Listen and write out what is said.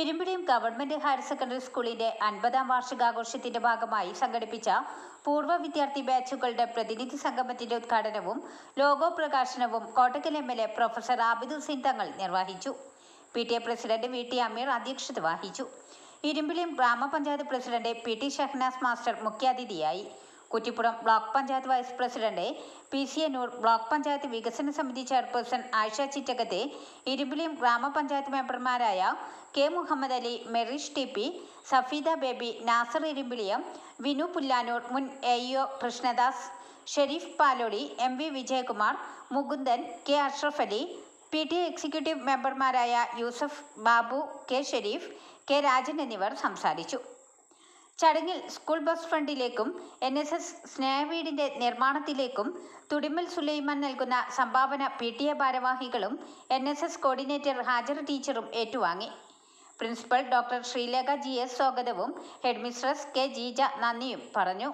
ഇരുമ്പിളിയും government higher secondary സ്കൂളിന്റെ അൻപതാം വാർഷികാഘോഷത്തിന്റെ ഭാഗമായി സംഘടിപ്പിച്ച പൂർവ വിദ്യാർത്ഥി ബാച്ചുകളുടെ പ്രതിനിധി സംഗമത്തിന്റെ ഉദ്ഘാടനവും ലോഗോ പ്രകാശനവും Kottakkal M L A professor Abid Hussain Thangal നിർവഹിച്ചു. P T A president V T Ameer അധ്യക്ഷത വഹിച്ചു. ഇരുമ്പിളിയും ഗ്രാമപഞ്ചായത്ത് president P T Shahanas master മുഖ്യാതിഥിയായി. Kuttippuram block panchayat vice president P C Anoor block panchayat വികസന സമിതി chairperson Ayisha ചിറ്റകത്തെ ഇരുമ്പിലിയും ഗ്രാമപഞ്ചായത്ത് മെമ്പർമാരായ K Muhammad Ali Merish T P Safeeda Baby Nasar Irimbiliyam Vinu Pullanoor മുൻ A EO Krishnadas Sharif Paloli M V Vijayakumar Mukundan K Ashraf Ali P T executive മെമ്പർമാരായ Yusuf Babu K Sharif K Rajan എന്നിവർ സംസാരിച്ചു. ചടങ്ങിൽ സ്കൂൾ ബസ് ഫണ്ടിലേക്കും N S S സ്നേഹവീടിന്റെ നിർമ്മാണത്തിലേക്കും തുടിമൽ സുലൈമാൻ നൽകുന്ന സംഭാവന പി ടി എ ഭാരവാഹികളും N S S coordinator Hajar ടീച്ചറും ഏറ്റുവാങ്ങി. Principal doctor Sreelekha G S സ്വാഗതവും ഹെഡ്മിസ്ട്രസ് കെ ജീജ നന്ദിയും പറഞ്ഞു.